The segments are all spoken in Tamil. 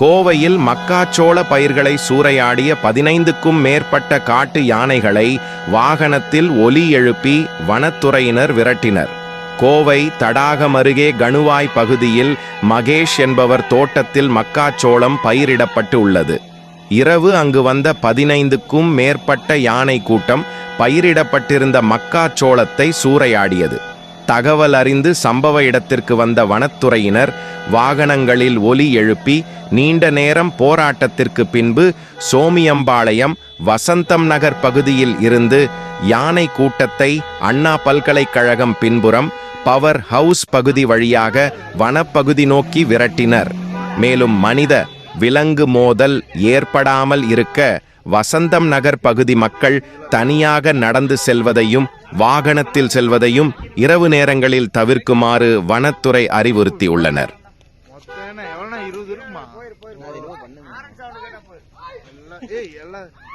கோவையில் மக்காச்சோள பயிர்களை சூறையாடிய பதினைந்துக்கும் மேற்பட்ட காட்டு யானைகளை வாகனத்தில் ஒலி எழுப்பி வனத்துறையினர் விரட்டினர். கோவை தடாகம் அருகே கணுவாய் பகுதியில் மகேஷ் என்பவர் தோட்டத்தில் மக்காச்சோளம் பயிரிடப்பட்டு உள்ளது. இரவு அங்கு வந்த பதினைந்துக்கும் மேற்பட்ட யானை கூட்டம் பயிரிடப்பட்டிருந்த மக்காச்சோளத்தை சூறையாடியது. தகவல் அறிந்து சம்பவ இடத்திற்கு வந்த வனத்துறையினர் வாகனங்களில் ஒலி எழுப்பி நீண்ட நேரம் போராட்டத்திற்கு பின்பு சோமியம்பாளையம் வசந்தம் நகர் பகுதியில் இருந்து யானை கூட்டத்தை அண்ணா பல்கலைக்கழகம் பின்புறம் பவர் ஹவுஸ் பகுதி வழியாக வனப்பகுதி நோக்கி விரட்டினர். மேலும் மனித விலங்கு மோதல் ஏற்படாமல் இருக்க வசந்தம் நகர் பகுதி மக்கள் தனியாக நடந்து செல்வதையும் வாகனத்தில் செல்வதையும் இரவு நேரங்களில் தவிர்க்குமாறு வனத்துறை அறிவுறுத்தியுள்ளனர்.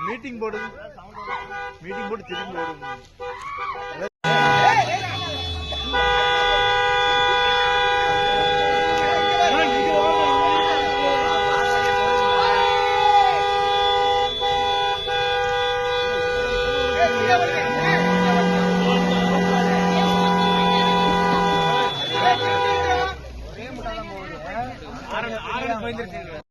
மீட்டிங் போடுது மீட்டிங் போட்டு திரும்பி ಆರನ್ನು ಬಯಲು